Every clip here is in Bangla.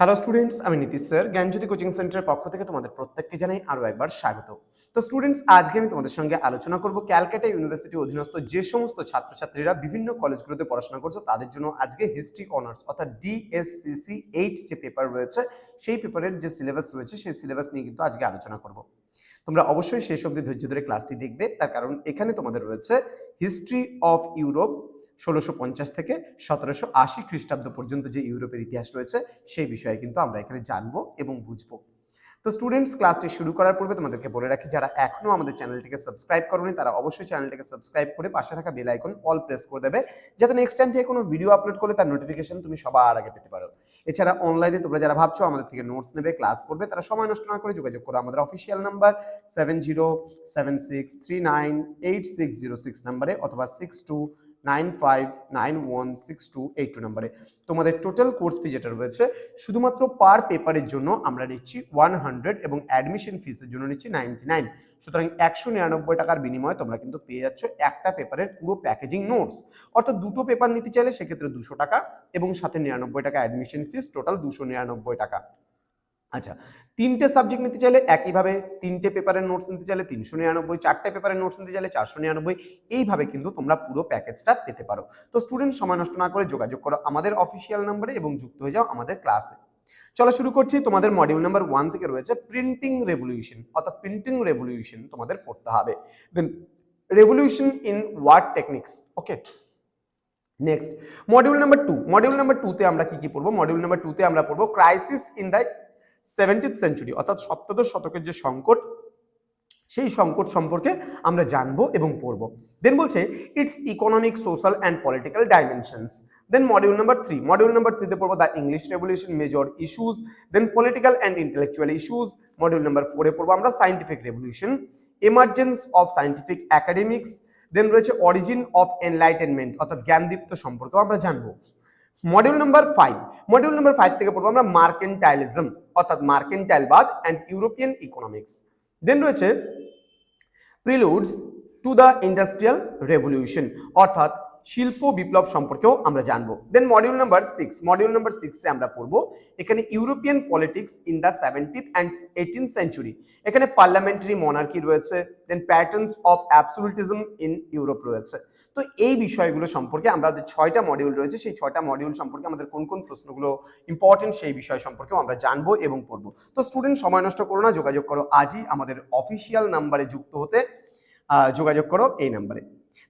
হ্যালো স্টুডেন্টস আমি নীতিশ স্যার। জ্ঞানজ্যোতি কোচিং সেন্টারের পক্ষ থেকে তোমাদের প্রত্যেককে জানাই আরও একবার স্বাগত। তো স্টুডেন্টস আজকে আমি তোমাদের সঙ্গে আলোচনা করব ক্যালকাটা ইউনিভার্সিটি অধীনস্থ যে সমস্ত ছাত্রছাত্রীরা বিভিন্ন কলেজগুলোতে পড়াশোনা করছে, তাদের জন্য আজকে হিস্ট্রি অনার্স অর্থাৎ ডিএসসিসি এইট যে পেপার রয়েছে, সেই পেপারের যে সিলেবাস রয়েছে, সেই সিলেবাস নিয়ে কিন্তু আজকে আলোচনা করব। তোমরা অবশ্যই শেষ অবধি ধৈর্য ধরে ক্লাসটি দেখবে। তার কারণ এখানে তোমাদের রয়েছে হিস্ট্রি অফ ইউরোপ ষোলোশো পঞ্চাশ থেকে সতেরোশো আশি খ্রিস্টাব্দ পর্যন্ত যে ইউরোপের ইতিহাস রয়েছে, সেই বিষয়ে কিন্তু আমরা এখানে জানব এবং বুঝব। তো স্টুডেন্টস ক্লাসটি শুরু করার পূর্বে তোমাদেরকে বলে রাখি, যারা এখনও আমাদের চ্যানেলটিকে সাবস্ক্রাইব করোনি, তারা অবশ্যই চ্যানেলটিকে সাবস্ক্রাইব করে পাশে থাকা বেল আইকন অল প্রেস করে দেবে, যাতে নেক্সট টাইম যে কোনো ভিডিও আপলোড করলে তার নোটিফিকেশন তুমি সবার আগে পেতে পারো। এছাড়া অনলাইনে তোমরা যারা ভাবছ আমাদের থেকে নোটস নেবে ক্লাস করবে, তারা সময় নষ্ট না করে যোগাযোগ করো। আমাদের official number seven zero seven six three nine eight six zero six নাম্বারে অথবা six two nine five nine one six two eight two নাম্বারে। তোমাদের টোটাল কোর্স ফি যেটা রয়েছে, শুধুমাত্র পার পেপারের জন্য আমরা নিচ্ছি ওয়ান হান্ড্রেড এবং অ্যাডমিশন ফিসের জন্য নিচ্ছি নাইনটি নাইন সুতরাং একশো নিরানব্বই টাকার বিনিময়ে তোমরা কিন্তু পেয়ে যাচ্ছ একটা পেপারের পুরো প্যাকেজিং নোটস অর্থাৎ দুটো পেপার নিতে চাইলে সেক্ষেত্রে দুশো টাকা এবং সাথে নিরানব্বই টাকা অ্যাডমিশন ফিস টোটাল দুশো নিরানব্বই টাকা। আচ্ছা তিনটে সাবজেক্ট নিতে চাইলে একইভাবে তিনটে পেপারের নোটস নিতে চাইলে তিনশো নিরানব্বই, চারটে পেপারের নোটস নিতে চাইলে চারশো নিরানব্বই, এইভাবে কিন্তু তোমরা পুরো প্যাকেজটা পেতে পারো। তো স্টুডেন্ট সময় নষ্ট না করে যোগাযোগ করো আমাদের অফিসিয়াল নাম্বারে এবং যুক্ত হয়ে যাও আমাদের ক্লাসে চলো শুরু করছি, তোমাদের মডিউল নাম্বার ওয়ান থেকে রয়েছে প্রিন্টিং রেভলিউশন অর্থাৎ প্রিন্টিং রেভলিউশন তোমাদের পড়তে হবে। Then revolution in word techniques okay next module number two module number টুতে আমরা কি কি পড়ব? মডিউল নাম্বার টুতে আমরা পড়ব crisis in the seventeenth century অর্থাৎ সপ্তদশ শতকের যে সংকট, সেই সংকট সম্পর্কে আমরা জানব এবং পড়ব। দেন বলছে its economic social and political dimensions then module number three module number থ্রিতে পড়ব the English revolution major issues then political and intellectual issues module number ফোরে পড়ব আমরা scientific revolution emergence of scientific academics then রয়েছে অরিজিন অফ এনলাইটেনমেন্ট অর্থাৎ জ্ঞানদীপ্ত সম্পর্কেও আমরা জানব। Module number five module number five থেকে পড়ব আমরা মার্কেন্টাইলিজম অর্থাৎ মার্কেন্টাইলবাদ অ্যান্ড ইউরোপিয়ান ইকোনমিক্স দেন রয়েছে preludes to the industrial revolution অর্থাৎ শিল্প বিপ্লব সম্পর্কেও আমরা জানব। Then module number six module number সিক্সে আমরা পড়ব, এখানে European politics in the seventeenth and eighteen century এখানে পার্লামেন্টারি মনার্কি রয়েছে then patterns of absolutism in Europe রয়েছে। তো এই বিষয়গুলো সম্পর্কে আমাদের ছয়টা মডিউল রয়েছে, সেই ছয়টা মডিউল সম্পর্কে আমাদের কোন কোন প্রশ্নগুলো ইম্পর্টেন্ট সেই বিষয় সম্পর্কেও আমরা জানব এবং পড়ব। তো স্টুডেন্ট সময় নষ্ট করো না, যোগাযোগ করো। আজই আমাদের অফিসিয়াল নাম্বারে যুক্ত হতে যোগাযোগ করো এই নাম্বারে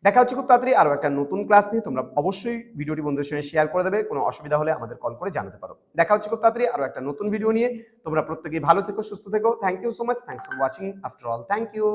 দেখা হচ্ছে খুব তাড়াতাড়ি আরও একটা নতুন ক্লাস নিয়ে। তোমরা অবশ্যই ভিডিওটি বন্ধুদের সঙ্গে শেয়ার করে দেবে। কোনো অসুবিধা হলে আমাদের কল করে জানাতে পারো। দেখা হচ্ছে খুব তাড়াতাড়ি আরও একটা নতুন ভিডিও নিয়ে। তোমরা প্রত্যেকেই ভালো থেকো, সুস্থ থেকো। Thank you so much thanks for watching after all thank you